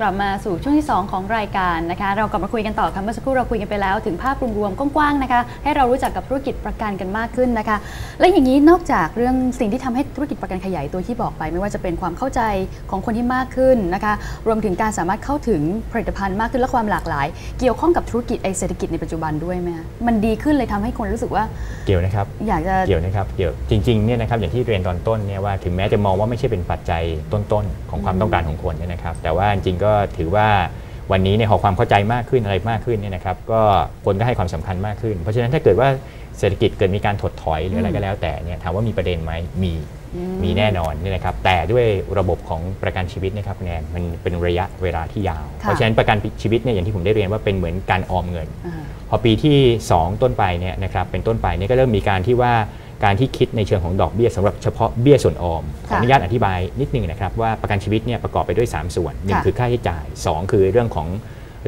กลับมาสู่ช่วงที่ 2 ของรายการนะคะ เรากลับมาคุยกันต่อค่ะเมื่อสักครู่เราคุยกันไปแล้ว ถึงภาพรวมๆกว้างๆนะคะ ให้เรารู้จักกับธุรกิจประกันกันมากขึ้นนะคะ และอย่างนี้นอกจากเรื่องสิ่งที่ทำให้ธุรกิจประกันขยายตัวที่บอกไป ไม่ว่าจะเป็นความเข้าใจของคนที่มากขึ้นนะคะ รวมถึงการสามารถเข้าถึงผลิตภัณฑ์มากขึ้นและความหลากหลาย เกี่ยวข้องกับธุรกิจไอเศรษฐกิจในปัจจุบันด้วยไหมคะมันดีขึ้นเลยทำให้คนรู้สึกว่าเกี่ยวนะครับ อยากจะเกี่ยวนะครับเกี่ยวจริงๆเนี่ยนะครับอย่างที่เรียนตอนต้นเนี่ยว่าถึงแม้จะมองว่าไม่ใช่เป็นปัจจัยต้นๆของความต้องการของคนเนี่ยนะครับ แต่ว่าจริงๆก็ถือว่าวันนี้เนี่ยพอความเข้าใจมากขึ้นอะไรมากขึ้นเนี่ยนะครับก็คนก็ให้ความสำคัญมากขึ้น เพราะฉะนั้นถ้าเกิดว่าเศรษฐกิจเกิดมีการถดถอยหรืออะไรก็แล้วแต่เนี่ยถามว่ามีประเด็นไหมมีอืมมีแน่นอนเนี่ยนะครับแต่ด้วยระบบของประกันชีวิตนะครับแนนมันเป็นระยะเวลาที่ยาวค่ะเพราะฉะนั้นประกันชีวิตเนี่ยอย่างที่ผมได้เรียนว่าเป็นเหมือนการออมเงินอ่าพอปีที่ 2 ต้นไปเนี่ยนะครับเป็นต้นไปเนี่ยก็เริ่มมีการที่ว่า การที่คิดในเชิงของดอกเบี้ยสำหรับเฉพาะเบี้ยส่วนออมขออนุญาตอธิบายนิดนึงนะครับว่าประกันชีวิตเนี่ยประกอบไปด้วย 3 ส่วนหนึ่งค่ะคือค่าใช้จ่าย 2 คือเรื่องของ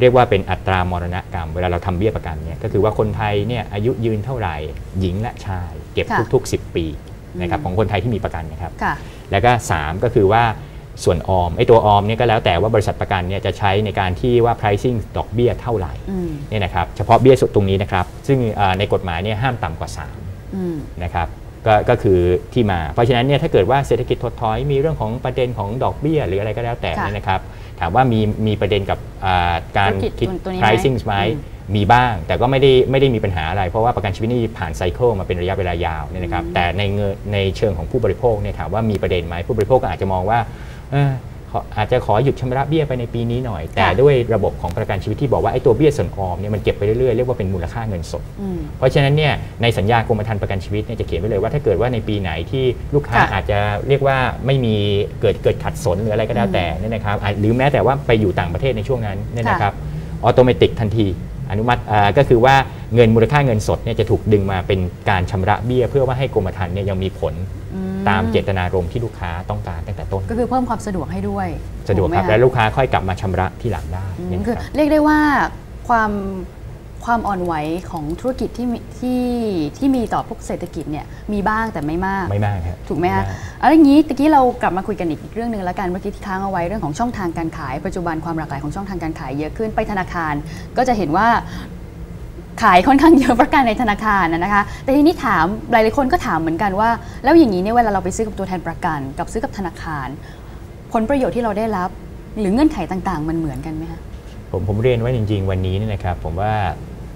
เรียกว่าเป็นอัตรามรณกรรม เวลาเราทำเบี้ยประกันเนี่ยก็คือว่าคนไทยเนี่ยอายุยืนเท่าไหร่หญิงและชาย เก็บค่ะทุก ๆ 10 ปีนะครับอืมของคนไทยที่มีประกันนะครับค่ะแล้วก็ 3 ก็คือว่าส่วนออมไอ้ตัวออมเนี่ยก็แล้วแต่ว่าบริษัทประกันเนี่ยจะใช้ในการที่ว่า pricing ดอกเบี้ยเท่าไหร่อืมเนี่ยนะครับเฉพาะเบี้ยสุดตรงนี้นะครับซึ่งเอ่อในกฎหมายเนี่ยห้ามต่ำกว่าอืม3 นะครับก็ก็คือที่มา เพราะฉะนั้นเนี่ยถ้าเกิดว่าเศรษฐกิจถดถอยมีเรื่องของประเด็นของดอกเบี้ย หรืออะไรก็แล้วแต่ค่ะเนี่ยนะครับ ถามว่ามีมีประเด็นกับอ่าการธุรกิจคิดตัวนี้ไหม pricing ไหมอืมมีบ้าง แต่ก็ไม่ได้ไม่ได้มีปัญหาอะไร เพราะว่าประกันชีวิตนี่ผ่านไซเคิลมาเป็นระยะเวลายาวเนี่ยนะครับแต่ในเงินในเชิงของผู้บริโภคเนี่ยถามว่ามีประเด็นไหมผู้บริโภคก็อาจจะมองว่าเออขออาจจะขอหยุดชำระเบี้ยไปในปีนี้หน่อย แต่ด้วยระบบของประกันชีวิตที่บอกว่าไอ้ตัวเบี้ยส่วนออมเนี่ยมันเก็บไปเรื่อยๆเรียกว่าเป็นมูลค่าเงินสดอืมเพราะฉะนั้นเนี่ยในสัญญากรมธรรม์ประกันชีวิตเนี่ยจะเขียนไว้เลยว่าถ้าเกิดว่าในปีไหนที่ลูกค้าค่ะอาจจะเรียกว่าไม่มีเกิดเกิดขัดสนหรืออะไรก็แล้วแต่เนี่ยนะครับอะหรือแม้แต่ว่าไปอยู่ต่างประเทศในช่วงนั้นเนี่ยนะครับออโตเมติกทันทีอนุมัติอ่าก็คือว่าเงินมูลค่าเงินสดเนี่ยจะถูกดึงมาเป็นการชำระเบี้ย เพื่อว่าให้กรมธรรม์เนี่ยยังมีผลอื ตามเจตนารมณ์ที่ลูกค้าต้องการตั้งแต่ต้น ก็คือเพิ่มความสะดวกให้ด้วยสะดวกครับถูไหมะและลูกค้าค่อยกลับมาชำระที่หลังได้อืมเนี่ยนะคือครับเรียกได้ว่าความความอ่อนไหวของธุรกิจที่มีที่ที่มีต่อพวกเศรษฐกิจเนี่ยมีบ้างแต่ไม่มากไม่มากครับถูกไหมคะากอะไรอย่างนี้ตะกี้เรากลับมาคุยกันอีกเรื่องหนึ่งแล้วกันเมื่อกี้ที่ค้างเอาไว้เรื่องของช่องทางการขาย ปัจจุบันความหลากหลายของช่องทางการขายเยอะขึ้นไปธนาคาร ก็จะเห็นว่า ขายค่อนข้างเยอะประกันในธนาคารนะนะคะ แต่ทีนี้ถามหลายๆคนก็ถามเหมือนกันว่า แล้วอย่างนี้เนี่ยเวลาเราไปซื้อกับตัวแทนประกัน กับซื้อกับธนาคาร ผลประโยชน์ที่เราได้รับ หรือเงื่อนไขต่างๆ มันเหมือนกันไหมคะผมผมเรียนว่าจริง ๆ วันนี้เนี่ยนะครับ ผมว่า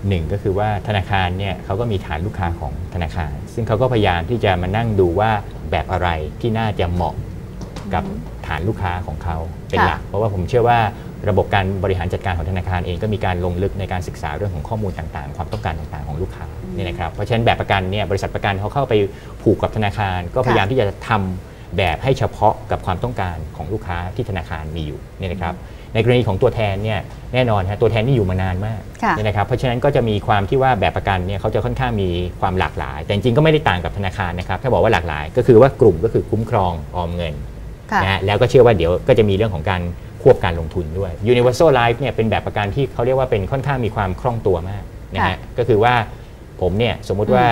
หนึ่งก็คือว่าธนาคารเนี่ยเขาก็มีฐานลูกค้าของธนาคาร ซึ่งเขาก็พยายามที่จะมานั่งดูว่าแบบอะไรที่น่าจะเหมาะกับฐานลูกค้าของเขาเป็นหลัก เพราะว่าผมเชื่อว่า ระบบการบริหารจัดการของธนาคารเองก็มีการลงลึกในการศึกษาเรื่องของข้อมูลต่างๆ ความต้องการต่างๆของลูกค้าเนี่ยนะครับเพราะฉะนั้นแบบประกันเนี่ยบริษัทประกันเขาเข้าไปผูกกับธนาคาร ก็พยายามที่จะทำแบบให้เฉพาะกับความต้องการของลูกค้าที่ธนาคารมีอยู่เนี่ยนะครับในกรณีของตัวแทนเนี่ยแน่นอนฮะตัวแทนนี่อยู่มานานมากค่ะเนี่ยนะครับเพราะฉะนั้นก็จะมีความที่ว่าแบบประกันเนี่ยเขาจะค่อนข้างมีความหลากหลาย แต่จริงๆก็ไม่ได้ต่างกับธนาคารนะครับถ้าบอกว่าหลากหลาย ก็คือว่ากลุ่มก็คือคุ้มครองออมเงินค่ะนะฮะแล้วก็เชื่อว่าเดี๋ยวก็จะมีเรื่องของการค วบการลงทุนด้วย Universal Life เนี่ยเป็นแบบประกันที่เขาเรียกว่าเป็นค่อนข้างมีความคล่องตัวมากนะค่ะฮะก็คือว่าผมเนี่ยสมมุติว่า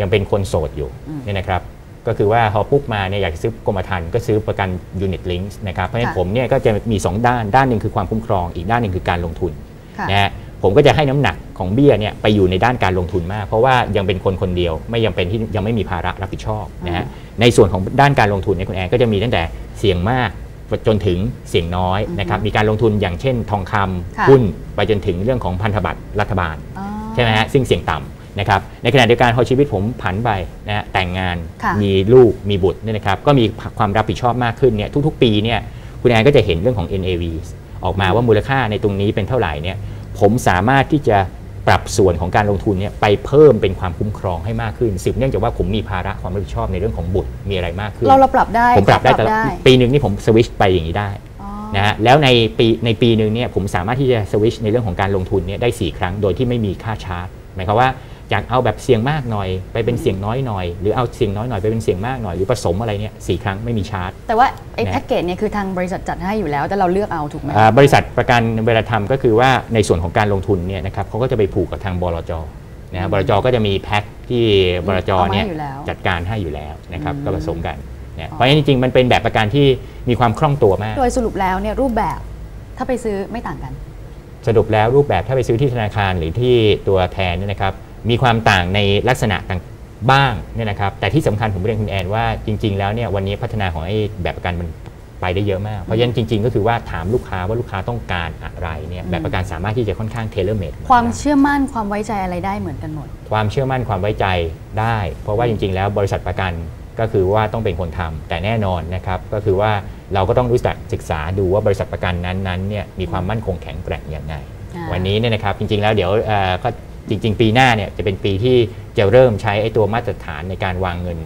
ยังเป็นคนโสดอยู่อืมเนี่ยนะครับก็คือว่าพอปุ๊บมาเนี่ยอยากจะซื้อกรมธรรม์ก็ซื้อประกัน Unit Links นะครับเพราะฉะนั้นค่ะผมเนี่ยก็จะมี 2 ด้านด้านหนึ่งคือความคุ้มครอง อีกด้านหนึ่งคือการลงทุนค่ะนะฮะผมก็จะให้น้ำหนักของเบี้ยเนี่ยไปอยู่ในด้านการลงทุนมาก เพราะว่ายังเป็นคนคนเดียวไม่ยังเป็นที่ยังไม่มีภาระรับผิดชอบนะฮะในส่วนของด้านการลงทุนเนี่ยคุณแอนก็จะมีตั้งแต่เสี่ยงมาก จนถึงเสี่ยงน้อยนะครับมีการลงทุนอย่างเช่น ทองคำค่ะหุ้นไปจนถึงเรื่องของพันธบัตรรัฐบาลอ๋อใช่ไหมฮะซึ่งเสี่ยงต่ำนะครับในขณะเดียวกันพอชีวิตผมผันไปนะฮะแต่งงานค่ะมีลูกมีบุตรเนี่ยนะครับก็มีความรับผิดชอบมากขึ้นเนี่ยทุกๆ ปีเนี่ยคุณแอนก็จะเห็นเรื่องของ NAV ออกมาว่ามูลค่าในตรงนี้เป็นเท่าไหร่เนี่ยผมสามารถที่จะ ปรับส่วนของการลงทุนเนี่ยไปเพิ่มเป็นความคุ้มครองให้มากขึ้นสืบเนื่องจากว่าผมมีภาระความรับผิดชอบในเรื่องของบุตรมีอะไรมากขึ้น เราเราปรับได้ผมปรับได้แต่ละได้ปีหนึ่งนี่ผมสวิชไปอย่างนี้ได้อ๋อนะฮะแล้วในปีในปีหนึ่งเนี่ยผมสามารถที่จะสวิชในเรื่องของการลงทุนเนี่ยได้ 4 ครั้งโดยที่ไม่มีค่าชาร์จหมายความว่า จากเอาแบบเสี่ยงมากหน่อย ไปเป็นเสี่ยงน้อยหน่อย หรือเอาเสี่ยงน้อยหน่อยไปเป็นเสี่ยงมากหน่อย หรือผสมอะไรเนี่ยสครั้งไม่มีชาร์จ แต่ว่าไอ้นะแพ็กเกจเนี่ยคือทางบริษัทจัดให้อยู่แล้ว แต่เราเลือกเอาถูกไหมอ่าบริษัทประกันเวลาทำก็คือว่าในส่วนของการลงทุนเนี่ยนะครับเขาก็จะไปผูกกับทางบลจนะฮะบลจก็จะมีแพ็คที่บลจเอามาให้เนี่ยอยู่แล้วจัดการให้อยู่แล้วนะครับอืมก็ผสมกันเนี่ยอ๋อเพราะฉะนั้นจริงๆมันเป็นแบบประกันที่มีความคล่องตัวมาก โดยสรุปแล้วเนี่ยรูปแบบถ้าไปซื้อไม่ต่างกันสรุปแล้วรูปแบบถ้าไปซื้อที่ธนาคารหรือที่ตัวแทนเนี่ยนะครับ มีความต่างในลักษณะต่างบ้างเนี่ยนะครับ แต่ที่สำคัญผมเรียนคุณแอนว่าจริง ๆ แล้วเนี่ยวันนี้พัฒนาของไอ้แบบประกันมันไปได้เยอะมาก เพราะฉะนั้นจริง ๆ ก็คือว่าถามลูกค้าว่าลูกค้าต้องการอะไรเนี่ยแบบประกันสามารถที่จะค่อนข้างเทเลเมดความเชื่อมั่นความไว้ใจอะไรได้เหมือนกันหมด ความเชื่อมั่นความไว้ใจได้ เพราะว่าจริง ๆ แล้วบริษัทประกันก็คือว่าต้องเป็นคนทำแต่แน่นอนนะครับก็คือว่าเราก็ต้องรู้จักศึกษาดูว่าบริษัทประกันนั้นๆเนี่ยมีความมั่นคงแข็งแกร่งอย่างไงอ่าวันนี้เนี่ยนะครับจริงๆแล้วเดี๋ยวเอ่อก็ จริง ๆ ปีหน้าเนี่ยจะเป็นปีที่จะเริ่มใช้ไอ้ตัวมาตรฐานในการวางเงิน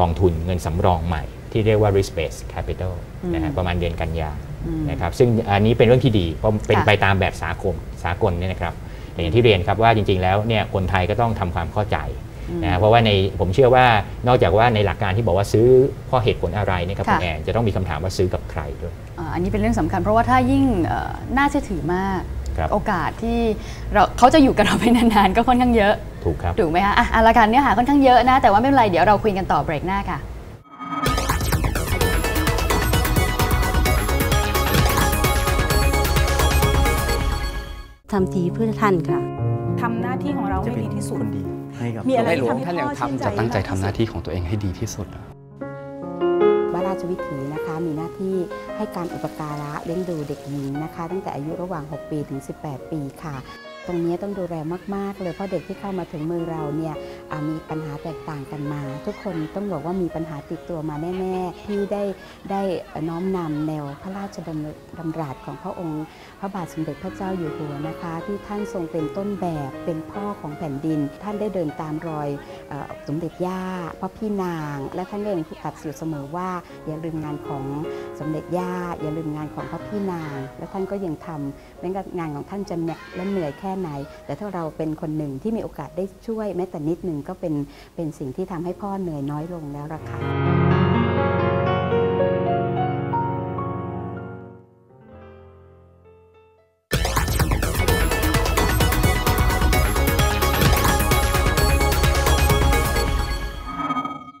กองทุนเงินสำรองใหม่ ที่เรียกว่า risk based capital นะฮะประมาณเดือนกันยาอืมนะครับซึ่งอันนี้เป็นเรื่องที่ดีเพราะเป็นค่ะไปตามแบบสากลสากลเนี่ยนะครับแต่อย่างที่เรียนครับว่าจริง ๆ แล้วเนี่ยคนไทยก็ต้องทำความเข้าใจนะฮะเพราะว่าในผมเชื่อว่านอกจากว่าในหลักการที่บอกว่าซื้อเพราะเหตุผลอะไรเนะครับคุณแอนจะต้องมีคำถามว่าซื้อกับใครด้วยอ่าอันนี้เป็นเรื่องสำคัญเพราะว่าถ้ายิ่งเอ่อน่าเชื่อถือมากครับ โอกาสที่เราเขาจะอยู่กับเราไปนานๆ ก็ค่อนข้างเยอะ ถูกครับ ถูกไหมคะอะเอาละกันเนื้อหาค่อนข้างเยอะนะ แต่ว่าไม่เป็นไร เดี๋ยวเราคุยกันต่อเบรกหน้าค่ะทำทีเพื่อท่านค่ะทำหน้าที่ของเราจะให้เป็นดีที่สุดคนดีให้กับมีอะไรในหลวงที่ท่านทำยังให้พ่อชื่นทำจะตั้งใจมากที่ทำหน้าที่ของตัวเองให้ดีที่สุดอะบ้านรา ชวิถีนะคะ มีหน้าที่ให้การอุปการะเลี้ยงดูเด็กหญิงนะคะ ตั้งแต่อายุระหว่าง 6 ปีถึง 18 ปีค่ะ ตรงนี้ต้องดูแลมาก ๆ เลยเพราะเด็กที่เข้ามาถึงมือเราเนี่ยมีปัญหาแตกต่างกันมา ทุกคนต้องบอกว่ามีปัญหาติดตัวมาแน่ๆที่ได้ได้น้อมนำแนวพระราชดำดำรัสของพระองค์ พระบาทสมเด็จพระเจ้าอยู่หัวนะคะ ที่ท่านทรงเป็นต้นแบบเป็นพ่อของแผ่นดิน ท่านได้เดินตามรอยอสมเด็จย่าพระพี่นาง และท่านก็ยังตัดอยู่เสมอว่าอย่าลืมงานของสมเด็จย่าอย่าลืมงานของพระพี่นาง และท่านก็ยังทำแม้ว่างานของท่านจะเหน็ดและเหนื่อยแค่ไหน แต่ถ้าเราเป็นคนหนึ่งที่มีโอกาสได้ช่วยแม้แต่นิดหนึ่งก็เป็นเป็นสิ่งที่ทำให้พ่อเหนื่อยน้อยลงแล้วละค่ะ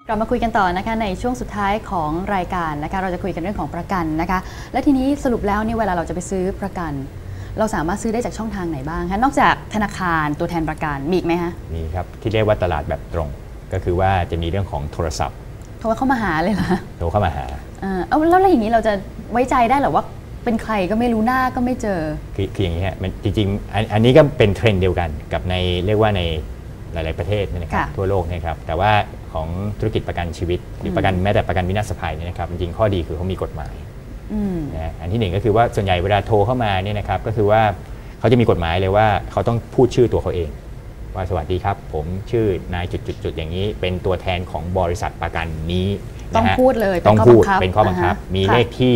เรามาคุยกันต่อนะคะในช่วงสุดท้ายของรายการนะคะเราจะคุยกันเรื่องของประกันนะคะและทีนี้สรุปแล้วนี่เวลาเราจะไปซื้อประกัน เราสามารถซื้อได้จากช่องทางไหนบ้างคะนอกจากธนาคารตัวแทนประกันมีอีกไหมคะมีครับที่เรียกว่าตลาดแบบตรง ก็คือว่าจะมีเรื่องของโทรศัพท์โทรเข้ามาหาเลยเหรอโทรเข้ามาหาเออเอาแล้วแล้วอย่างนี้เราจะไว้ใจได้เหรอว่าเป็นใครก็ไม่รู้หน้าก็ไม่เจอ คือคืออย่างนี้ฮะมันจริงๆ อันอันนี้ก็เป็นเทรนด์เดียวกันกับในเรียกว่าในหลาย ๆ ประเทศเนยนะครับค่ะทั่วโลกเนะครับแต่ว่าของธุรกิจประกันชีวิต หรือประกันแม้แต่ประกันวินาศภัยเนี่ยนะครับจริงๆข้อดีคือเขามีกฎหมายอืม นะฮะอันที่หนึ่งก็คือว่าส่วนใหญ่เวลาโทรเข้ามาเนี่ยนะครับก็คือว่าเขาจะมีกฎหมายเลยว่าเขาต้องพูดชื่อตัวเขาเอง ว่าสวัสดีครับ ผมชื่อนายจุดๆๆอย่างนี้ เป็นตัวแทนของบริษัทประกันนี้นะฮะต้องพูดเลยเป็นต้องข้อพูดบังคับเป็นข้อบังคับอ่าฮะมีค่ะเลขที่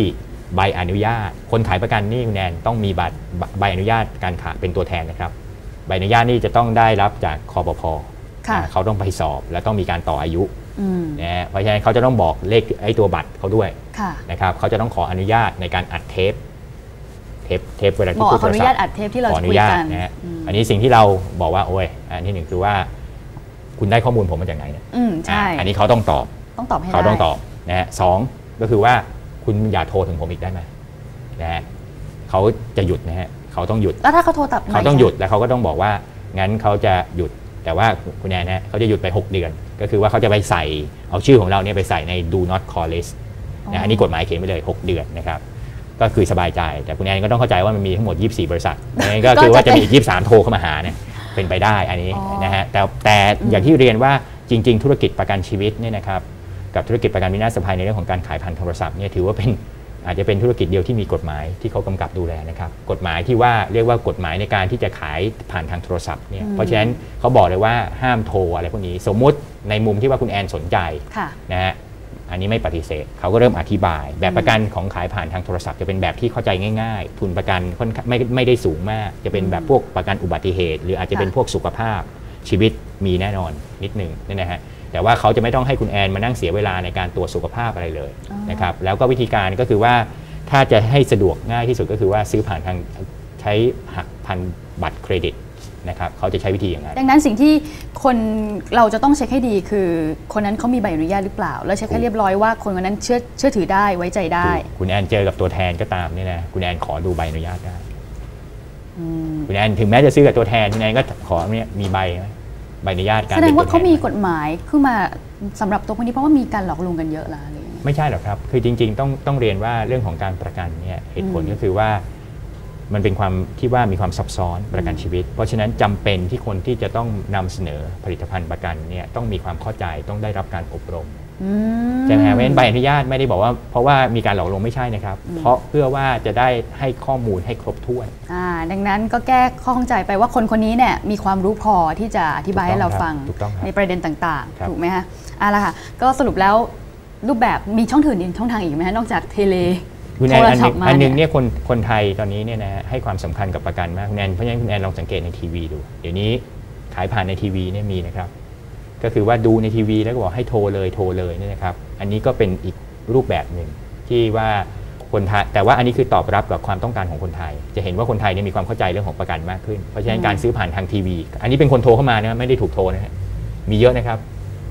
ใบอนุญาต คนขายประกันนี่คุณแนนต้องมีบัตรใบใบอนุญาตการขายเป็นตัวแทนนะครับ ใบอนุญาตนี่จะต้องได้รับจากคอปพค่ะนะเขาต้องไปสอบ และต้องมีการต่ออายุอืม นะฮะเพราะฉะนั้นเขาจะต้องบอกเลขไอ้ตัวบัตรเขาด้วยค่ะนะครับเขาจะต้องขออนุญาตในการอัดเทปเทปเทปเวลาหมที่อพูดขโทออรนุศัญาพตท์อัดเทปที่เราขอจะอนุคุยญาตกันนะฮะอืมอันนี้สิ่งที่เราบอกว่าโอ้ยอันที่หนึ่งคือว่า คุณได้ข้อมูลผมมาจากไหนเนี่ยอืมใช่อะอันนี้เขาต้องตอบต้องตอบให้ได้เขาต้องตอบนะฮะสองก็คือว่าคุณอย่าโทรถึงผมอีกได้ไหมนะฮะเขาจะหยุดนะฮะเขาต้องหยุดแล้วถ้าเขาโทรตับเขาต้องหยุดแล้วเขาก็ต้องบอกว่างั้นเขาจะหยุด แต่ว่าคุณแอนนะเขาจะหยุดไป 6 เดือน ก็คือว่าเขาจะไปใส่เอาชื่อของเราเนี่ยไปใส่ใน do not call list นะอันนี้กฎหมายเขียนไว้เลย 6 เดือนนะครับก็คือสบายใจ แต่คุณแอนก็ต้องเข้าใจว่ามันมีทั้งหมด 24 บริษัทงั้นก็คือว่าจะมีอีก23 โทรเข้ามาหาเนี่ยเป็นไปได้อันนี้นะฮะแต่แต่อย่างที่เรียนว่าจริง ๆ ธุรกิจประกันชีวิตเนี่ยนะครับกับธุรกิจประกันวินาศภัยในเรื่องของการขายผ่านโทรศัพท์เนี่ยถือว่าเป็น อาจจะเป็นธุรกิจเดียวที่มีกฎหมายที่เขากำกับดูแลนะครับ กฎหมายที่ว่าเรียกว่ากฎหมายในการที่จะขายผ่านทางโทรศัพท์เนี่ยเพราะฉะนั้นเขาบอกเลยว่าห้ามโทรอะไรพวกนี้ สมมุติในมุมที่ว่าคุณแอนสนใจค่ะนะฮะอันนี้ไม่ปฏิเสธเขาก็เริ่มอธิบาย แบบประกันของขายผ่านทางโทรศัพท์จะเป็นแบบที่เข้าใจง่ายๆทุนประกันค่อนข้างไม่ไม่ได้สูงมาก จะเป็นแบบพวกประกันอุบัติเหตุ หรืออาจจะเป็นพวกสุขภาพ ชีวิตมีแน่นอนนิดหนึงเนี่ยนะฮะแต่ว่าเขาจะไม่ต้องให้คุณแอนมานั่งเสียเวลาในการตรวจสุขภาพอะไรเลยอ๋อนะครับแล้วก็วิธีการก็คือว่าถ้าจะให้สะดวกง่ายที่สุดก็คือว่าซื้อผ่านทางใช้หักพันบัตรเครดิตนะครับเขาจะใช้วิธีอย่างนั้นดังนั้นสิ่งที่คนเราจะต้องเช็คให้ดีคือ คนนั้นเขามีใบอนุญาตหรือเปล่า แล้วเช็คให้เรียบร้อยว่าคนคนนั้นเชื่อเชื่อถือได้ไว้ใจได้ถูกคุณแอนเจอกับตัวแทนก็ตามเนี่ยนะคุณแอนขอดูใบอนุญาตได้ คุณแอนถึงแม้จะซื้อกับตัวแทนคุณแอนก็ขอเนี่ยมีใบไหมใบอนุญาตการแสดงว่าป็นตัเขาแทนมีกฎหมายขึ้นมาสำหรับตัวคนนี้เพราะว่ามีการหลอกลวงกันเยอะแล้วอะไรอย่างเงี้ยไม่ใช่หรอกครับ คือจริง ๆ ต้องต้องเรียนว่าเรื่องของการประกันเนี่ยเหตุผลอืมก็คือว่ามันเป็นความที่ว่ามีความซับซ้อนประกันชีวิต เพราะฉะนั้นจำเป็นที่คนที่จะต้องนำเสนอผลิตภัณฑ์ประกันเนี่ยต้องมีความเข้าใจต้องได้รับการอบรมอืม ใช่ไหมฮะเพราะฉะนั้นใบอนุญาตไม่ได้บอกว่า เพราะว่ามีการหลอกลวงไม่ใช่นะครับ เพราะเพื่อว่าจะได้ให้ข้อมูลให้ครบถ้วนอ่าดังนั้นก็แก้ข้อข้องใจไปว่าคนคนนี้เนี่ยมีความรู้พอที่จะอธิบายให้เราฟังถูกต้องครับในประเด็นต่างครับๆถูกไหมฮะอะละค่ะก็สรุปแล้วรูปแบบมีช่องถือช่องทางอีกไหมฮะนอกจากเทเลคุณแอนอันหโทรศันึพงท์มาอันหนึงเนี่ยเนี่ยคนคนไทยตอนนี้เนี่ยนะฮะให้ความสำคัญกับประกันมากคุณแอนเพราะฉะนั้นคุณแอนลองสังเกตในทีวีดู เดี๋ยวนี้ขายผ่านในทีวีเนี่ยมีนะครับ ก็คือว่าดูในทีวีแล้วก็บอกให้โทรเลยโทรเลยเนี่ยนะครับ อันนี้ก็เป็นอีกรูปแบบหนึ่งที่ว่าคนไทยแต่ว่าอันนี้คือตอบรับกับความต้องการของคนไทย จะเห็นว่าคนไทยเนี่ยมีความเข้าใจเรื่องของประกันมากขึ้น เพราะฉะนั้นการซื้อผ่านทางทีวี อันนี้เป็นคนโทรเข้ามานะไม่ได้ถูกโทรนะฮะมีเยอะนะครับ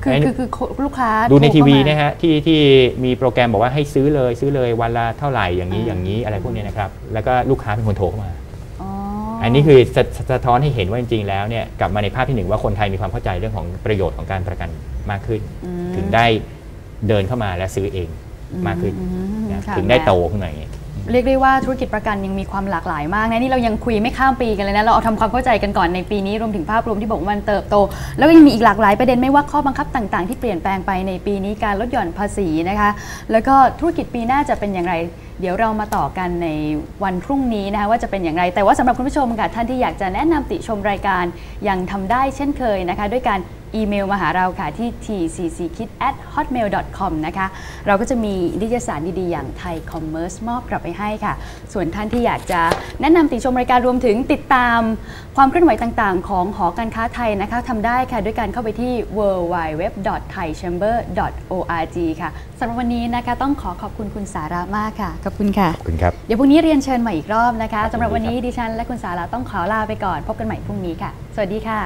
คือคือคือลูกค้าดูในโทรทีเข้าวีมานะฮะที่ที่มีโปรแกรมบอกว่าให้ซื้อเลยซื้อเลยวันละเท่าไหร่อย่างนี้อ่าอย่างนี้อะไรพวกนี้นะครับแล้วก็ลูกค้าเป็นคนโทรเข้ามา อ๋ออันนี้คือสะสะท้อนให้เห็นว่าจริงๆแล้วเนี่ยกลับมาในภาพที่หนึ่งว่าคนไทยมีความเข้าใจเรื่องของประโยชน์ของการประกันมากขึ้น อืม ถึงได้เดินเข้ามาและซื้อเองมากขึ้นอืมนะค่ะถึงได้แหมโตขึ้นมาอย่างนี้เรียกได้ว่าธุรกิจประกันยังมีความหลากหลายมากนะนี่เรายังคุยไม่ข้ามปีกันเลยนะเราเอาทำความเข้าใจกันก่อนในปีนี้รวมถึงภาพรวมที่บอกว่ามันเติบโต แล้วก็ยังมีอีกหลากหลายประเด็นไม่ว่าข้อบังคับต่าง ๆ ที่เปลี่ยนแปลงไปในปีนี้การลดหย่อนภาษีนะคะ แล้วก็ธุรกิจปีหน้าจะเป็นอย่างไร เดี๋ยวเรามาต่อกันในวันพรุ่งนี้นะคะว่าจะเป็นอย่างไร แต่ว่าสำหรับคุณผู้ชมค่ะท่านที่อยากจะแนะนำติชมรายการยังทำได้เช่นเคยนะคะ ด้วยการ อีเมลมาหาเราค่ะที่ tcckid@hotmail.com นะคะเราก็จะมีนิตยสารดีๆ อย่างไทยคอมเมอร์สมอบกลับไปให้ค่ะ ส่วนท่านที่อยากจะแนะนำติชมรายการรวมถึงติดตามความเคลื่อนไหวต่างๆ ของหอการค้าไทยนะคะทำได้ค่ะ ด้วยการเข้าไปที่ www.thaichamber.org ค่ะสำหรับวันนี้นะคะต้องขอขอบคุณคุณสาระ มากค่ะ ขอบคุณค่ะ ขอบคุณครับ เดี๋ยวพรุ่งนี้เรียนเชิญใหม่อีกรอบนะคะครับสำหรับวันนี้ยินดีครับดิฉันและคุณสาระต้องขอลาไปก่อน พบกันใหม่พรุ่งนี้ค่ะ สวัสดีค่ะ